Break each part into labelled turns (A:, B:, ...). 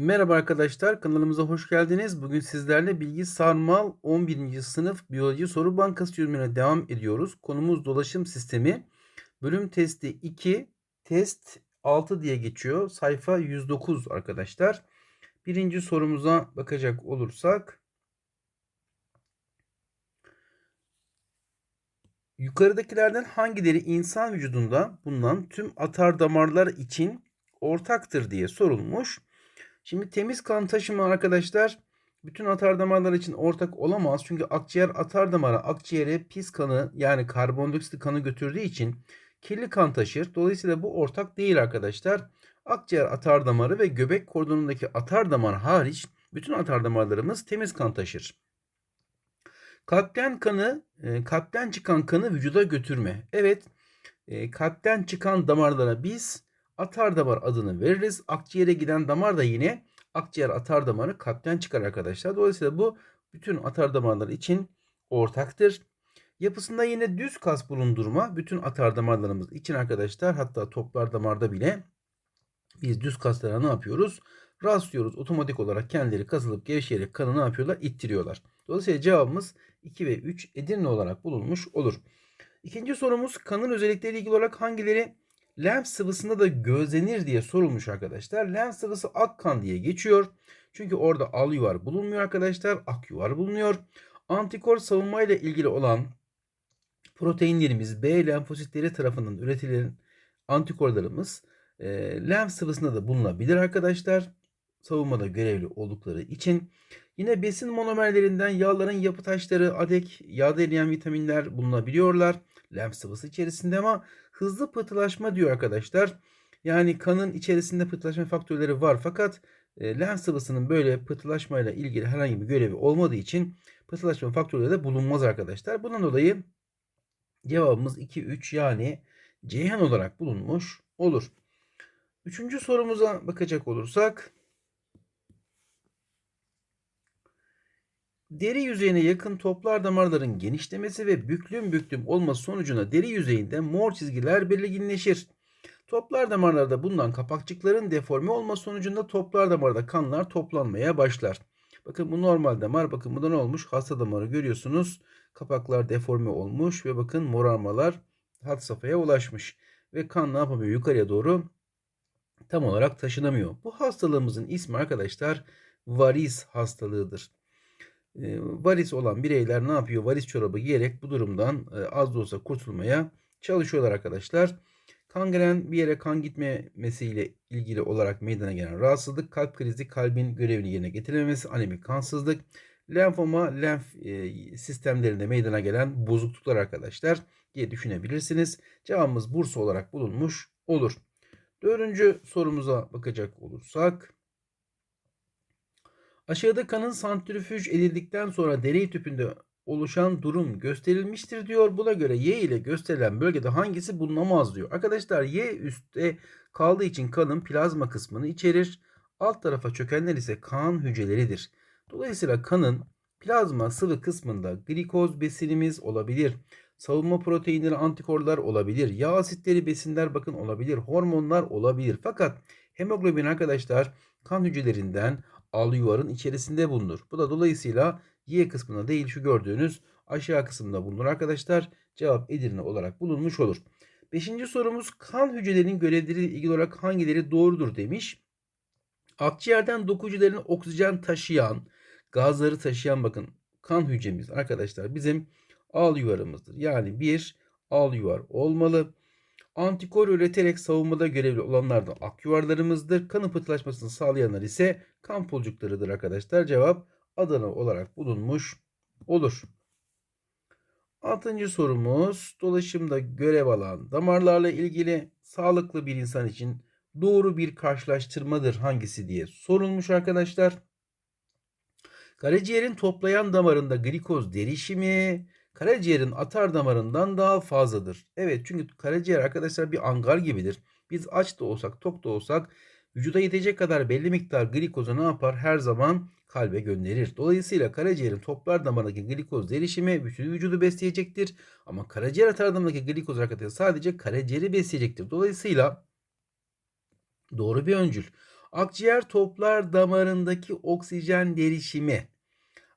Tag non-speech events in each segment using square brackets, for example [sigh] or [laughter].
A: Merhaba arkadaşlar, kanalımıza hoş geldiniz. Bugün sizlerle Bilgi Sarmal 11. sınıf Biyoloji Soru Bankası çözümüne devam ediyoruz. Konumuz dolaşım sistemi. Bölüm testi 2, test 6 diye geçiyor. Sayfa 109 arkadaşlar. Birinci sorumuza bakacak olursak. Yukarıdakilerden hangileri insan vücudunda bulunan tüm atar damarlar için ortaktır diye sorulmuş. Şimdi temiz kan taşıma arkadaşlar bütün atar damarlar için ortak olamaz. Çünkü akciğer atar damara akciğere pis kanı yani karbondioksit kanı götürdüğü için kirli kan taşır. Dolayısıyla bu ortak değil arkadaşlar. Akciğer atar damarı ve göbek kordonundaki atar damar hariç bütün atar damarlarımız temiz kan taşır. Kalpten kanı, e, kalpten çıkan kanı vücuda götürme. Evet, e, kalpten çıkan damarlara biz atar damar adını veririz. Akciğere giden damar da yine akciğer atar damarı kalpten çıkar arkadaşlar. Dolayısıyla bu bütün atar damarlar için ortaktır. Yapısında yine düz kas bulundurma bütün atar damarlarımız için arkadaşlar hatta toplar damarda bile biz düz kaslara ne yapıyoruz? Rastlıyoruz. Otomatik olarak kendileri kasılıp gevşeyerek kanı ne yapıyorlar? İttiriyorlar. Dolayısıyla cevabımız 2 ve 3 Edirne olarak bulunmuş olur. İkinci sorumuz kanın özellikleriyle ilgili olarak hangileri lenf sıvısında da gözlenir diye sorulmuş arkadaşlar. Lenf sıvısı ak kan diye geçiyor. Çünkü orada al yuvar bulunmuyor arkadaşlar. Ak yuvar bulunuyor. Antikor savunmayla ilgili olan proteinlerimiz B lenfositleri tarafından üretilen antikorlarımız e, lenf sıvısında da bulunabilir arkadaşlar. Savunmada görevli oldukları için. Yine besin monomerlerinden yağların yapı taşları, adek, yağda eriyen vitaminler bulunabiliyorlar. Lenf sıvısı içerisinde ama hızlı pıhtılaşma diyor arkadaşlar. Yani kanın içerisinde pıhtılaşma faktörleri var fakat e, lenf sıvısının böyle pıhtılaşmayla ilgili herhangi bir görevi olmadığı için pıhtılaşma faktörleri de bulunmaz arkadaşlar. Bundan dolayı cevabımız 2, 3 yani Ceyhan olarak bulunmuş olur. Üçüncü sorumuza bakacak olursak Deri yüzeyine yakın toplar damarların genişlemesi ve büklüm büklüm olması sonucunda deri yüzeyinde mor çizgiler belirginleşir. Toplar damarlarda bulunan kapakçıkların deforme olması sonucunda toplar damarda kanlar toplanmaya başlar. Bakın bu normal damar. Bakın burada ne olmuş? Hasta damarı görüyorsunuz. Kapaklar deforme olmuş ve bakın morarmalar hat safhaya ulaşmış. Ve kan ne yapamıyor? Yukarıya doğru tam olarak taşınamıyor. Bu hastalığımızın ismi arkadaşlar varis hastalığıdır. Varis olan bireyler ne yapıyor? Varis çorabı giyerek bu durumdan az da olsa kurtulmaya çalışıyorlar arkadaşlar. Kangren bir yere kan gitmemesiyle ilgili olarak meydana gelen rahatsızlık, kalp krizi, kalbin görevini yerine getirememesi, anemik kansızlık, lenfoma, lenf sistemlerinde meydana gelen bozukluklar arkadaşlar diye düşünebilirsiniz. Cevabımız Bursa olarak bulunmuş olur. Dördüncü sorumuza bakacak olursak. Aşağıda kanın santrifüj edildikten sonra deney tüpünde oluşan durum gösterilmiştir diyor. Buna göre Y ile gösterilen bölgede hangisi bulunamaz diyor. Arkadaşlar Y üstte kaldığı için kanın plazma kısmını içerir. Alt tarafa çökenler ise kan hücreleridir. Dolayısıyla kanın plazma sıvı kısmında glikoz besinimiz olabilir. Savunma proteinleri, antikorlar olabilir. Yağ asitleri, besinler bakın olabilir. Hormonlar olabilir. Fakat hemoglobin arkadaşlar kan hücrelerinden al yuvarın içerisinde bulunur. Bu da dolayısıyla Y kısmında değil şu gördüğünüz aşağı kısımda bulunur arkadaşlar. Cevap Edirne olarak bulunmuş olur. Beşinci sorumuz kan hücrelerinin görevleri ilgili olarak hangileri doğrudur demiş. Akciğerden doku hücrelerine oksijen taşıyan, gazları taşıyan bakın kan hücremiz arkadaşlar bizim al yuvarımızdır. Yani bir al yuvar olmalı. Antikor üreterek savunmada görevli olanlar da ak yuvarlarımızdır. Kanın pıhtılaşmasını sağlayanlar ise kan pulcuklarıdır arkadaşlar. Cevap Adana olarak bulunmuş olur. Altıncı sorumuz dolaşımda görev alan damarlarla ilgili sağlıklı bir insan için doğru bir karşılaştırmadır hangisi diye sorulmuş arkadaşlar. Karaciğerin toplayan damarında glikoz derişimi karaciğerin atar damarından daha fazladır. Evet çünkü karaciğer arkadaşlar bir angar gibidir. Biz aç da olsak tok da olsak vücuda yetecek kadar belli miktar glikozu ne yapar? Her zaman kalbe gönderir. Dolayısıyla karaciğerin toplar damarındaki glikoz derişimi bütün vücudu besleyecektir. Ama karaciğer atar damarındaki glikoz arkadaşlar sadece karaciğeri besleyecektir. Dolayısıyla doğru bir öncül. Akciğer toplar damarındaki oksijen derişimi.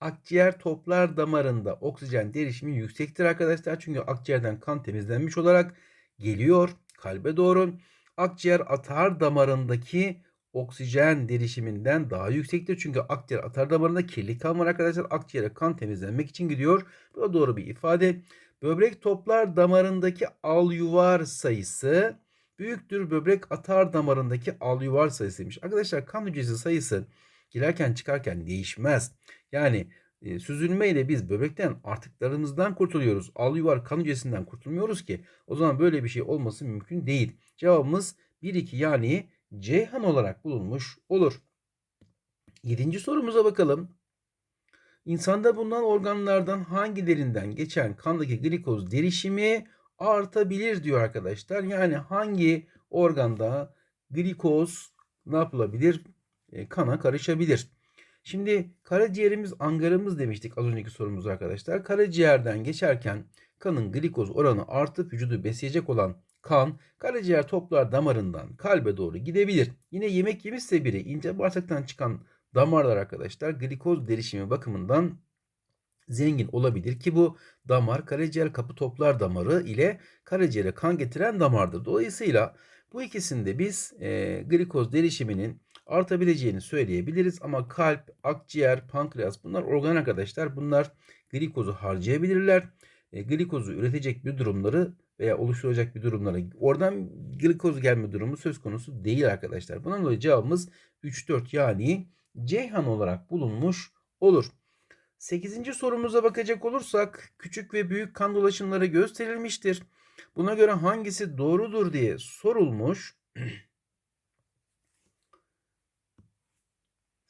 A: Akciğer toplar damarında oksijen derişimi yüksektir arkadaşlar. Çünkü akciğerden kan temizlenmiş olarak geliyor kalbe doğru. Akciğer atar damarındaki oksijen derişiminden daha yüksektir. Çünkü akciğer atar damarında kirli kan var arkadaşlar. Akciğere kan temizlenmek için gidiyor. Bu da doğru bir ifade. Böbrek toplar damarındaki alüvar sayısı büyüktür böbrek atar damarındaki alüvar sayısıymış. Arkadaşlar kan hücresi sayısı girerken çıkarken değişmez. Yani e, süzülme ile biz böbrekten artıklarımızdan kurtuluyoruz. Alüvar kan hücresinden kurtulmuyoruz ki. O zaman böyle bir şey olması mümkün değil. Cevabımız 1-2 yani Ceyhan olarak bulunmuş olur. Yedinci sorumuza bakalım. İnsanda bulunan organlardan hangilerinden geçen kandaki glikoz derişimi artabilir diyor arkadaşlar. Yani hangi organda glikoz ne yapılabilir? E, kana karışabilir. Şimdi karaciğerimiz angarımız demiştik az önceki sorumuz arkadaşlar. Karaciğerden geçerken kanın glikoz oranı artıp vücudu besleyecek olan kan karaciğer toplar damarından kalbe doğru gidebilir. Yine yemek yemişse biri ince bağırsaktan çıkan damarlar arkadaşlar glikoz derişimi bakımından zengin olabilir ki bu damar karaciğer kapı toplar damarı ile karaciğere kan getiren damardır. Dolayısıyla bu ikisinde biz e, glikoz derişiminin artabileceğini söyleyebiliriz ama kalp, akciğer, pankreas bunlar organ arkadaşlar. Bunlar glikozu harcayabilirler. E, glikozu üretecek bir durumları veya oluşturacak bir durumlara oradan glikoz gelme durumu söz konusu değil arkadaşlar. Bundan dolayı cevabımız 3-4 yani Ceyhan olarak bulunmuş olur. 8. sorumuza bakacak olursak küçük ve büyük kan dolaşımları gösterilmiştir. Buna göre hangisi doğrudur diye sorulmuş. [clears throat]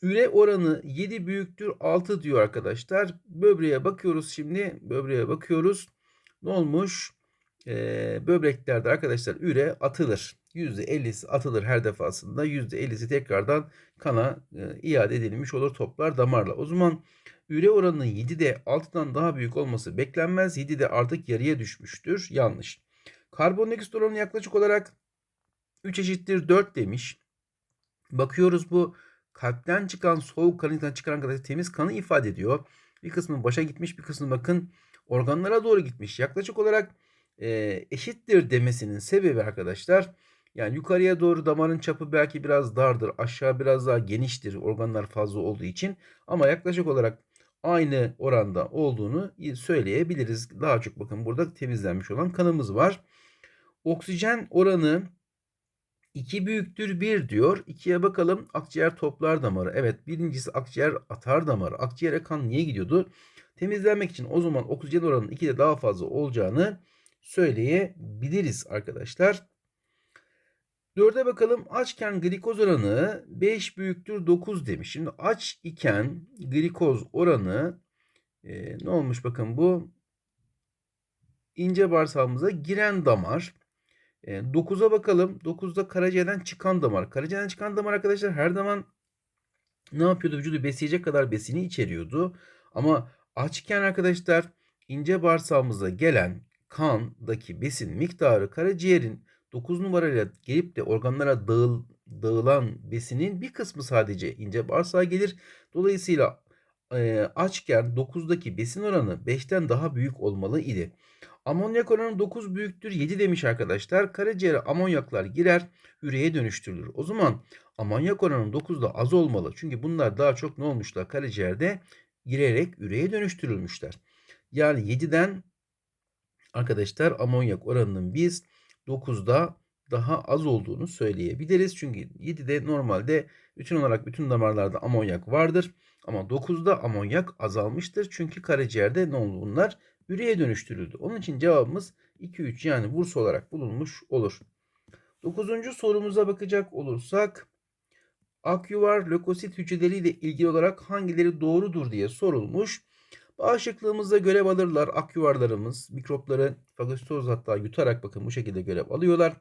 A: Üre oranı 7 büyüktür 6 diyor arkadaşlar. Böbreğe bakıyoruz şimdi. Böbreğe bakıyoruz. Ne olmuş? Ee, böbreklerde arkadaşlar üre atılır. %50'si atılır her defasında. %50'si tekrardan kana e, iade edilmiş olur toplar damarla. O zaman üre oranının 7'de 6'dan daha büyük olması beklenmez. 7'de artık yarıya düşmüştür. Yanlış. Karbondioksit oranı yaklaşık olarak 3 eşittir 4 demiş. Bakıyoruz bu kalpten çıkan soğuk kanından çıkan arkadaşlar temiz kanı ifade ediyor. Bir kısmı başa gitmiş bir kısmı bakın organlara doğru gitmiş. Yaklaşık olarak e, eşittir demesinin sebebi arkadaşlar yani yukarıya doğru damarın çapı belki biraz dardır. Aşağı biraz daha geniştir organlar fazla olduğu için. Ama yaklaşık olarak aynı oranda olduğunu söyleyebiliriz. Daha çok bakın burada temizlenmiş olan kanımız var. Oksijen oranı 2 büyüktür 1 diyor. 2'ye bakalım akciğer toplar damarı. Evet birincisi akciğer atar damarı. Akciğere kan niye gidiyordu? Temizlenmek için o zaman oksijen oranının 2'de daha fazla olacağını söyleyebiliriz arkadaşlar. 4'e bakalım açken glikoz oranı 5 büyüktür 9 demiş. Şimdi aç iken glikoz oranı e, ne olmuş bakın bu ince bağırsağımıza giren damar. 9'a e, bakalım. 9'da karaciğerden çıkan damar. Karaciğerden çıkan damar arkadaşlar her zaman ne yapıyordu? Vücudu besleyecek kadar besini içeriyordu. Ama açken arkadaşlar ince bağırsağımıza gelen kandaki besin miktarı karaciğerin 9 numarayla gelip de organlara dağıl, dağılan besinin bir kısmı sadece ince bağırsağa gelir. Dolayısıyla e, açken 9'daki besin oranı 5'ten daha büyük olmalı idi. Amonyak oranı 9 büyüktür 7 demiş arkadaşlar. Karaciğere amonyaklar girer, üreye dönüştürülür. O zaman amonyak oranı 9'da az olmalı. Çünkü bunlar daha çok ne olmuşlar? Karaciğerde girerek üreye dönüştürülmüşler. Yani 7'den arkadaşlar amonyak oranının biz 9'da daha az olduğunu söyleyebiliriz. Çünkü 7'de normalde bütün olarak bütün damarlarda amonyak vardır. Ama 9'da amonyak azalmıştır. Çünkü karaciğerde ne oldu bunlar? Üreye dönüştürüldü. Onun için cevabımız 2-3 yani Bursa olarak bulunmuş olur. 9. sorumuza bakacak olursak akyuvar lökosit hücreleriyle ilgili olarak hangileri doğrudur diye sorulmuş. Bağışıklığımızda görev alırlar. Akyuvarlarımız mikropları fagositoz hatta yutarak bakın bu şekilde görev alıyorlar.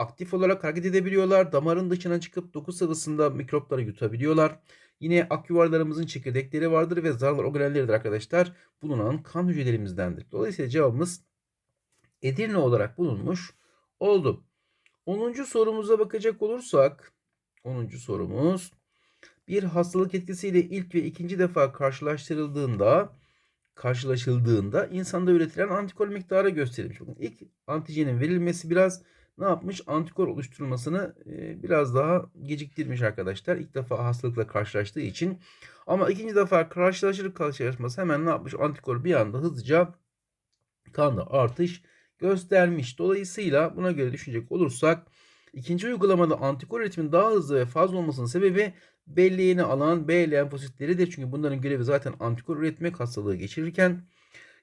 A: Aktif olarak hareket edebiliyorlar. Damarın dışına çıkıp doku sıvısında mikropları yutabiliyorlar. Yine akyuvarlarımızın çekirdekleri vardır ve zarlar organelleridir arkadaşlar. Bulunan kan hücrelerimizdendir. Dolayısıyla cevabımız Edirne olarak bulunmuş oldu. 10. sorumuza bakacak olursak 10. sorumuz. Bir hastalık etkisiyle ilk ve ikinci defa karşılaştırıldığında karşılaşıldığında insanda üretilen antikor miktarı gösterilmiş. Bakın ilk antijenin verilmesi biraz ne yapmış? Antikor oluşturulmasını e, biraz daha geciktirmiş arkadaşlar. İlk defa hastalıkla karşılaştığı için. Ama ikinci defa karşılaşır karşılaşması hemen ne yapmış? Antikor bir anda hızlıca kanda artış göstermiş. Dolayısıyla buna göre düşünecek olursak ikinci uygulamada antikor üretiminin daha hızlı ve fazla olmasının sebebi belleğini alan B lenfositleridir. Çünkü bunların görevi zaten antikor üretmek hastalığı geçirirken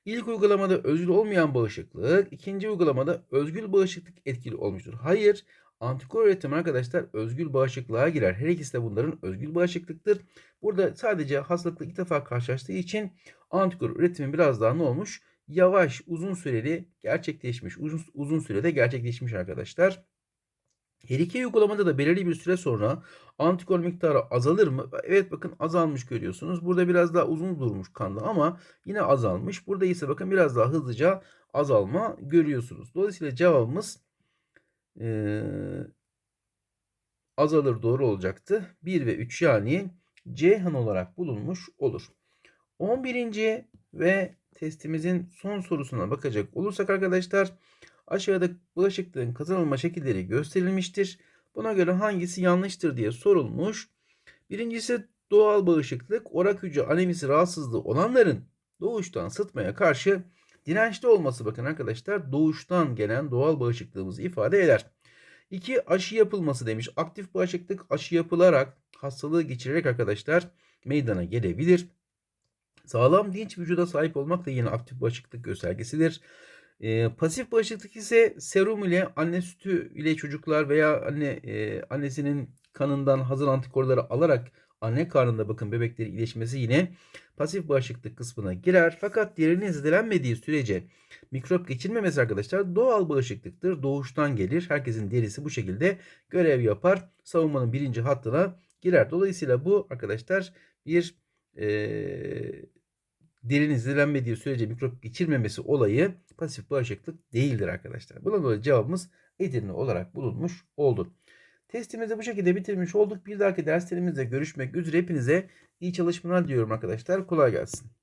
A: ilk uygulamada özgül olmayan bağışıklık, ikinci uygulamada özgül bağışıklık etkili olmuştur. Hayır, antikor üretimi arkadaşlar özgül bağışıklığa girer. Her ikisi de bunların özgül bağışıklıktır. Burada sadece hastalıkla ilk defa karşılaştığı için antikor üretimi biraz daha ne olmuş? Yavaş, uzun süreli gerçekleşmiş. Uzun, uzun sürede gerçekleşmiş arkadaşlar. Her iki uygulamada da belirli bir süre sonra antikor miktarı azalır mı? Evet bakın azalmış görüyorsunuz. Burada biraz daha uzun durmuş kanda ama yine azalmış. Burada ise bakın biraz daha hızlıca azalma görüyorsunuz. Dolayısıyla cevabımız ee, azalır doğru olacaktı. 1 ve 3 yani Ceyhan olarak bulunmuş olur. 11. ve testimizin son sorusuna bakacak olursak arkadaşlar aşağıda bağışıklığın kazanılma şekilleri gösterilmiştir. Buna göre hangisi yanlıştır diye sorulmuş. Birincisi doğal bağışıklık orak hücre anemisi rahatsızlığı olanların doğuştan sıtmaya karşı dirençli olması bakın arkadaşlar doğuştan gelen doğal bağışıklığımızı ifade eder. 2. Aşı yapılması demiş. Aktif bağışıklık aşı yapılarak hastalığı geçirerek arkadaşlar meydana gelebilir. Sağlam dinç vücuda sahip olmak da yine aktif bağışıklık göstergesidir. E, pasif bağışıklık ise serum ile anne sütü ile çocuklar veya anne e, annesinin kanından hazır antikorları alarak anne karnında bakın bebeklerin iyileşmesi yine pasif bağışıklık kısmına girer. Fakat diğerinin zedelenmediği sürece mikrop geçirmemesi arkadaşlar doğal bağışıklıktır. Doğuştan gelir. Herkesin derisi bu şekilde görev yapar. Savunmanın birinci hattına girer. Dolayısıyla bu arkadaşlar bir e, derinin zedelenmediği sürece mikrop geçirmemesi olayı pasif bağışıklık değildir arkadaşlar. Buna dolayı cevabımız Edirne olarak bulunmuş oldu. Testimizi bu şekilde bitirmiş olduk. Bir dahaki derslerimizde görüşmek üzere. Hepinize iyi çalışmalar diliyorum arkadaşlar. Kolay gelsin.